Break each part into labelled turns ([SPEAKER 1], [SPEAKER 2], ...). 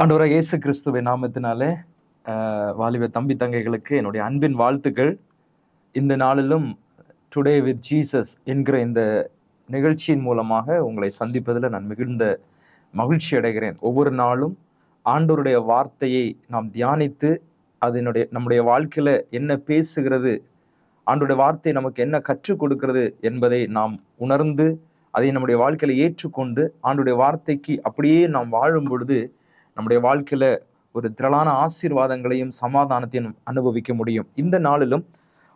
[SPEAKER 1] ஆண்டவரா இயேசு கிறிஸ்துவின் நாமத்தினாலே வாலிப தம்பி தங்கைகளுக்கு என்னுடைய அன்பின் வாழ்த்துக்கள். இந்த நாளிலும் டுடே வித் ஜீசஸ் என்கிற இந்த நிகழ்ச்சியின் மூலமாக உங்களை சந்திப்பதில் நான் மிகுந்த மகிழ்ச்சி அடைகிறேன். ஒவ்வொரு நாளும் ஆண்டோருடைய வார்த்தையை நாம் தியானித்து அதனுடைய நம்முடைய வாழ்க்கையில் என்ன பேசுகிறது ஆண்டோடைய வார்த்தை நமக்கு என்ன கற்றுக் கொடுக்கிறது என்பதை நாம் உணர்ந்து அதை நம்முடைய வாழ்க்கையில் ஏற்றுக்கொண்டு ஆண்டுடைய வார்த்தைக்கு அப்படியே நாம் வாழும் பொழுது நம்முடைய வாழ்க்கையில் ஒரு திரளான ஆசீர்வாதங்களையும் சமாதானத்தையும் அனுபவிக்க முடியும். இந்த நாளிலும்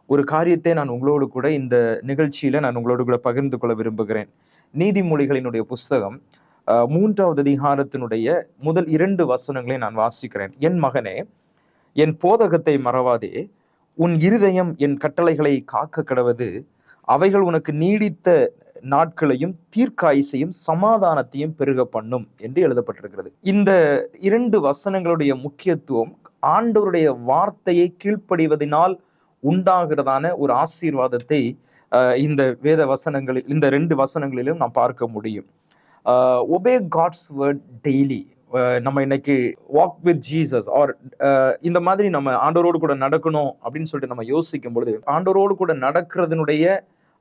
[SPEAKER 1] ஒரு காரியத்தை நான் உங்களோடு கூட இந்த நிகழ்ச்சியில் நான் உங்களோடு கூட பகிர்ந்து கொள்ள விரும்புகிறேன். நீதிமொழிகளினுடைய புஸ்தகம் மூன்றாவது அதிகாரத்தினுடைய முதல் இரண்டு வசனங்களை நான் வாசிக்கிறேன். என் மகனே என் போதகத்தை மறவாதே. உன் இருதயம் என் கட்டளைகளை காக்க கடவது அவைகள் உனக்கு நீடித்த நாட்களையும் தீர்க்காயுசையும் சமாதானத்தையும் பெருக பண்ணும் என்று எழுதப்பட்டிருக்கிறது. இந்த இரண்டு வசனங்களுடைய முக்கியத்துவம் ஆண்டவருடைய வார்த்தையை கீழ்ப்படிவதனால் உண்டாகிறதான ஒரு ஆசீர்வாதத்தை இந்த வேத வசனங்களில் இந்த ரெண்டு வசனங்களிலும் நாம் பார்க்க முடியும். ஒபே காட்ஸ் வேர்ட் டெய்லி நம்ம இன்னைக்கு வாக் வித் ஜீசஸ் ஆர் இந்த மாதிரி நம்ம ஆண்டோரோடு கூட நடக்கணும் அப்படின்னு சொல்லிட்டு நம்ம யோசிக்கும் பொழுது ஆண்டோரோடு கூட நடக்கிறதுனுடைய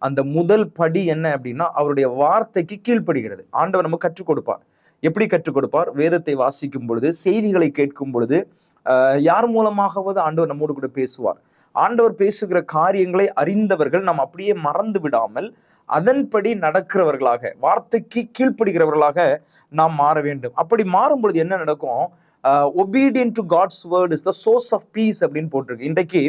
[SPEAKER 1] அந்த முதல் படி என்ன அப்படின்னா அவருடைய வார்த்தைக்கு கீழ்ப்படுகிறது. ஆண்டவர் நம்ம கற்றுக் கொடுப்பார். எப்படி கற்றுக் கொடுப்பார்? வேதத்தை வாசிக்கும் பொழுது செய்திகளை கேட்கும் பொழுது யார் மூலமாகவது ஆண்டவர் நம்மோடு கூட பேசுவார். ஆண்டவர் பேசுகிற காரியங்களை அறிந்தவர்கள் நாம் அப்படியே மறந்து விடாமல் அதன்படி நடக்கிறவர்களாக வார்த்தைக்கு கீழ்ப்படுகிறவர்களாக நாம் மாற வேண்டும். அப்படி மாறும் பொழுது என்ன நடக்கும்? Obedience to God's word is the source of peace அப்படின்னு போட்டிருக்கு. இன்றைக்கு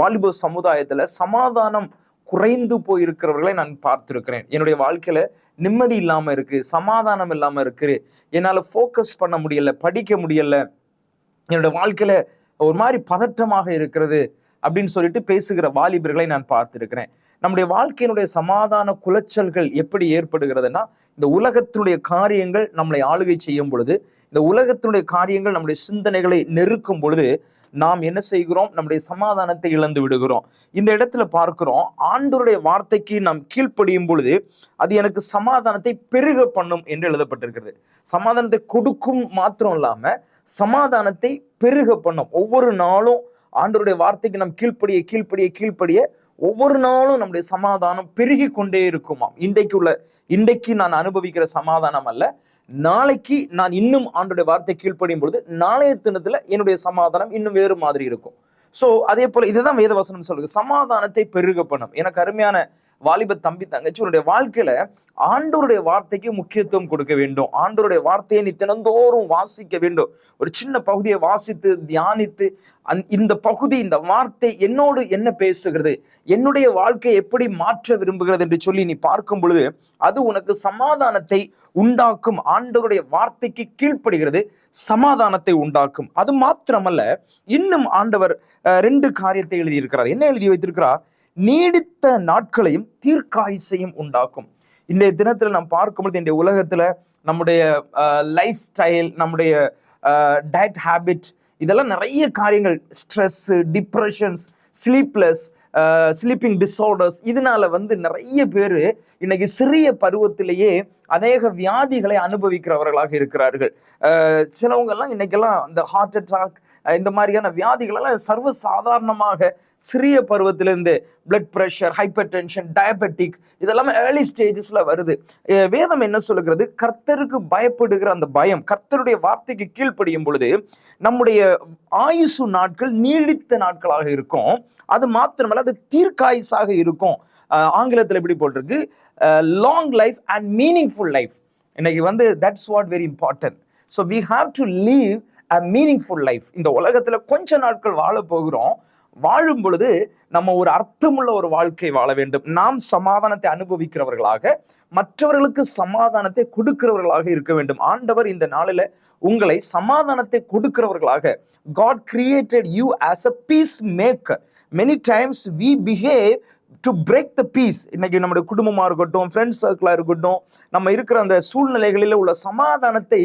[SPEAKER 1] வாலிப சமுதாயத்தில் சமாதானம் குறைந்து போயிருக்கிறவர்களை நான் பார்த்திருக்கிறேன். என்னுடைய வாழ்க்கையில நிம்மதி இல்லாம இருக்கு சமாதானம் இல்லாம இருக்கு. என்னால ஃபோக்கஸ் பண்ண முடியல படிக்க முடியல. என்னுடைய வாழ்க்கையில ஒரு மாதிரி பதற்றமாக இருக்கிறது அப்படின்னு சொல்லிட்டு பேசுகிற வாலிபர்களை நான் பார்த்திருக்கிறேன். நம்முடைய வாழ்க்கையினுடைய சமாதான குலைச்சல்கள் எப்படி ஏற்படுகிறதுனா இந்த உலகத்தினுடைய காரியங்கள் நம்மளை ஆளுகை செய்யும் பொழுது இந்த உலகத்தினுடைய காரியங்கள் நம்முடைய சிந்தனைகளை நெருக்கும் பொழுது நாம் என்ன செய்கிறோம்? நம்முடைய சமாதானத்தை இழந்து விடுகிறோம். இந்த இடத்துல பார்க்கிறோம் ஆண்டோருடைய வார்த்தைக்கு நாம் கீழ்ப்படியும் பொழுது அது எனக்கு சமாதானத்தை பெருக பண்ணும் என்று எழுதப்பட்டிருக்கிறது. சமாதானத்தை கொடுக்கும் மாத்திரம் இல்லாம சமாதானத்தை பெருக பண்ணும். ஒவ்வொரு நாளும் ஆண்டோருடைய வார்த்தைக்கு நாம் கீழ்ப்படிய கீழ்ப்படிய கீழ்ப்படிய ஒவ்வொரு நாளும் நம்முடைய சமாதானம் பெருகி கொண்டே இருக்குமாம். இன்றைக்கு உள்ள இன்றைக்கு நான் அனுபவிக்கிற சமாதானம் அல்ல. நாளைக்கு நான் இன்னும் ஆண்டுடைய வார்த்தை கீழ்ப்படியும் பொழுது நாளைய தினத்துல என்னுடைய சமாதானம் இன்னும் வேறு மாதிரி இருக்கும். ஸோ அதே போல இதுதான் வேதவசனம் சொல்லுது. சமாதானத்தை பெருக பண்ணும் எனக்கு அருமையான வாலிப தம்பி தங்கச்சி உன்னுடைய வாழ்க்கையில ஆண்டவருடைய வார்த்தைக்கு முக்கியத்துவம் கொடுக்க வேண்டும். ஆண்டவருடைய வார்த்தையை நீ தினந்தோறும் வாசிக்க வேண்டும். ஒரு சின்ன பகுதியை வாசித்து தியானித்து அந் இந்த பகுதி இந்த வார்த்தை என்னோடு என்ன பேசுகிறது? என்னுடைய வாழ்க்கையை எப்படி மாற்ற விரும்புகிறது என்று சொல்லி நீ பார்க்கும் பொழுது அது உனக்கு சமாதானத்தை உண்டாக்கும். ஆண்டவருடைய வார்த்தைக்கு கீழ்ப்படுகிறது சமாதானத்தை உண்டாக்கும். அது மாத்திரமல்ல இன்னும் ஆண்டவர் ரெண்டு காரியத்தை எழுதியிருக்கிறார். என்ன எழுதி வைத்திருக்கிறார்? நீடித்த நாட்களையும் தீர்க்காயுசையும் உண்டாக்கும். இன்றைய தினத்தில் நாம் பார்க்கும்பொழுது இன்றைய உலகத்தில் நம்முடைய லைஃப் ஸ்டைல் நம்முடைய டயட் ஹேபிட் இதெல்லாம் நிறைய காரியங்கள் stress depressions sleepless sleeping disorders இதனால வந்து நிறைய பேர் இன்னைக்கு சிறிய பருவத்திலேயே அநேக வியாதிகளை அனுபவிக்கிறவர்களாக இருக்கிறார்கள். சிலவங்கெல்லாம் இன்னைக்கெல்லாம் இந்த ஹார்ட் அட்டாக் இந்த மாதிரியான வியாதிகளெல்லாம் சர்வசாதாரணமாக சர்வ சாதாரணமாக சிறிய பருவத்திலேருந்து blood pressure hypertension diabetic இதெல்லாம் ஏர்லி ஸ்டேஜஸில் வருது. வேதம் என்ன சொல்லுகிறது? கர்த்தருக்கு பயப்படுகிற அந்த பயம் கர்த்தருடைய வார்த்தைக்கு கீழ்ப்படியும் பொழுது நம்முடைய ஆயுசு நாட்கள் நீடித்த நாட்களாக இருக்கும். அது மாத்திரமல்ல அது தீர்க்காயுசாக இருக்கும். ஆங்கிலத்தில் எப்படி போட்டிருக்கு? Long life and meaningful life இன்னைக்கு வந்து that's what very important so we have to leave a meaningful life இந்த உலகத்தில் கொஞ்ச நாட்கள் வாழ போகிறோம். வாழும் பொழுது நம்ம ஒரு அர்த்தமுள்ள ஒரு வாழ்க்கை வாழ வேண்டும். நாம் சமாதானத்தை அனுபவிக்கிறவர்களாக மற்றவர்களுக்கு சமாதானத்தை கொடுக்கிறவர்களாக இருக்க வேண்டும். ஆண்டவர் இந்த நாளில் உங்களை சமாதானத்தை கொடுக்கிறவர்களாக God created you as a peace maker many times we behave to break the peace இன்னைக்கு நம்முடைய குடும்பமாக இருக்கட்டும் ஃப்ரெண்ட்ஸ் சர்க்கிளாக இருக்கட்டும் நம்ம இருக்கிற அந்த சூழ்நிலைகளில் உள்ள சமாதானத்தை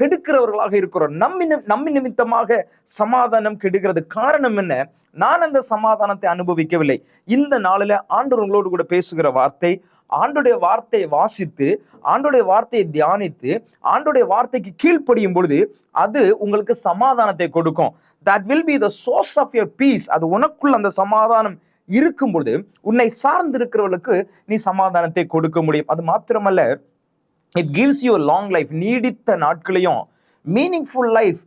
[SPEAKER 1] கெடுக்கிறவர்களாக இருக்கிறோம். நம்மி நம்மி நிமித்தமாக சமாதானம் கெடுக்கிறது காரணம் என்ன? நான் அந்த சமாதானத்தை அனுபவிக்கவில்லை. இந்த நாளில் ஆண்டவர்களோடு கூட பேசுகிற வார்த்தை ஆண்டுடைய வார்த்தையை வாசித்து ஆண்டுடைய வார்த்தையை தியானித்து ஆண்டுடைய வார்த்தைக்கு கீழ்ப்படியும் பொழுது அது உங்களுக்கு சமாதானத்தை கொடுக்கும். That will be the source of your peace அது உனக்குள்ள அந்த சமாதானம் இருக்கும் பொழுது உன்னை சார்ந்து இருக்கிறவர்களுக்கு நீ சமாதானத்தை கொடுக்க முடியும். அது மாத்திரமல்ல it gives you long life நீடித்த நாட்களையும் மீனிங்ஃபுல் லைஃப்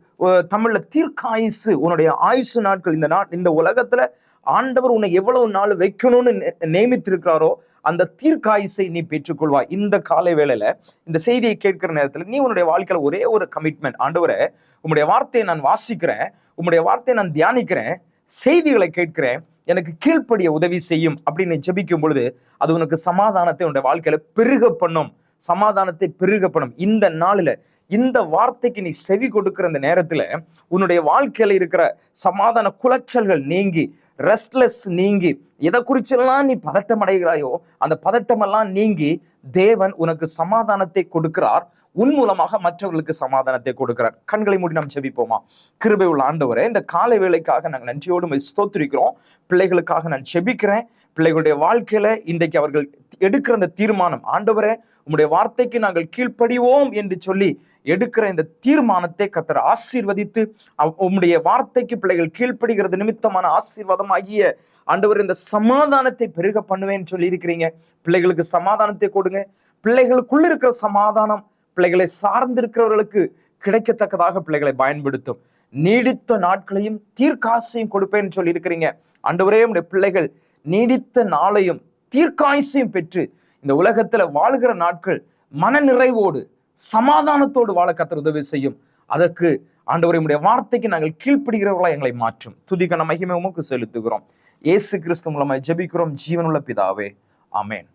[SPEAKER 1] தமிழ்ல தீர்க்காயுசு உன்னுடைய ஆயுசு நாட்கள் இந்த நாட் இந்த உலகத்துல ஆண்டவர் உன்னை எவ்வளவு நாள் வைக்கணும்னு நே- நியமித்திருக்கிறாரோ அந்த தீர்க்காயுசை நீ பெற்றுக்கொள்வாய். இந்த காலை வேளையில இந்த செய்தியை கேட்கிற நேரத்துல நீ உன்னுடைய வாழ்க்கையில ஒரே ஒரு கமிட்மெண்ட் ஆண்டவரை உங்களுடைய வார்த்தையை நான் வாசிக்கிறேன் உங்களுடைய வார்த்தையை நான் தியானிக்கிறேன் செய்திகளை கேட்கிறேன் எனக்கு கீழ்ப்படிய உதவி செய்யும் அப்படின்னு நீ ஜெபிக்கும் பொழுது அது உனக்கு சமாதானத்தை உன்னுடைய வாழ்க்கையில பெருக பண்ணும். சமாதானத்தை பெருகப்படும் இந்த நாளில் இந்த வார்த்தைக்கு நீ செவி கொடுக்கிற அந்த நேரத்தில் உன்னுடைய வாழ்க்கையில் இருக்கிற சமாதான குலைச்சல்கள் நீங்கி ரெஸ்ட்லெஸ் நீங்கி எதை குறிச்செல்லாம் நீ பதட்டம் அடைகிறாயோ அந்த பதட்டமெல்லாம் நீங்கி தேவன் உனக்கு சமாதானத்தை கொடுக்கிறார். உன் மூலமாக மற்றவர்களுக்கு சமாதானத்தை கொடுக்கிறார். கண்களை மூடி நாம் செபிப்போமா கிருபை உள்ள ஆண்டவரே இந்த காலை வேலைக்காக நாங்கள் நன்றியோடு உம்மை ஸ்தோத்திரிக்கிறோம். பிள்ளைகளுக்காக நான் செபிக்கிறேன் பிள்ளைகளுடைய வாழ்க்கையில இன்றைக்கு அவர்கள் எடுக்கிற அந்த தீர்மானம் ஆண்டவரே உங்களுடைய வார்த்தைக்கு நாங்கள் கீழ்ப்படிவோம் என்று சொல்லி எடுக்கிற இந்த தீர்மானத்தை கத்தர் ஆசீர்வதித்து அவ்- உம்முடைய வார்த்தைக்கு பிள்ளைகள் கீழ்ப்படுகிறது நிமித்தமான ஆசீர்வாதம் ஆகிய ஆண்டவர் இந்த சமாதானத்தை பெருக பண்ணுவேன்னு சொல்லி இருக்கிறீங்க பிள்ளைகளுக்கு சமாதானத்தை கொடுங்க. பிள்ளைகளுக்குள்ள இருக்கிற சமாதானம் பிள்ளைகளை சார்ந்திருக்கிறவர்களுக்கு கிடைக்கத்தக்கதாக பிள்ளைகளை பயன்படுத்தும். நீடித்த நாட்களையும் தீர்க்காசையும் கொடுப்பேன்னு சொல்லி இருக்கிறீங்க ஆண்டவரே உடைய பிள்ளைகள் நீடித்த நாளையும் தீர்க்காயசையும் பெற்று இந்த உலகத்துல வாழ்கிற நாட்கள் மன நிறைவோடு சமாதானத்தோடு வாழ கத்தர் உதவி செய்யும். அதற்கு ஆண்டவரே வார்த்தைக்கு நாங்கள் கீழ்ப்படுகிறவர்களா எங்களை மாற்றும். துதிகன மகிமை உமக்கு செலுத்துகிறோம். இயேசு கிறிஸ்து மூலமாய் ஜெபிக்கிறோம். ஜீவனுள்ள பிதாவே. அமேன்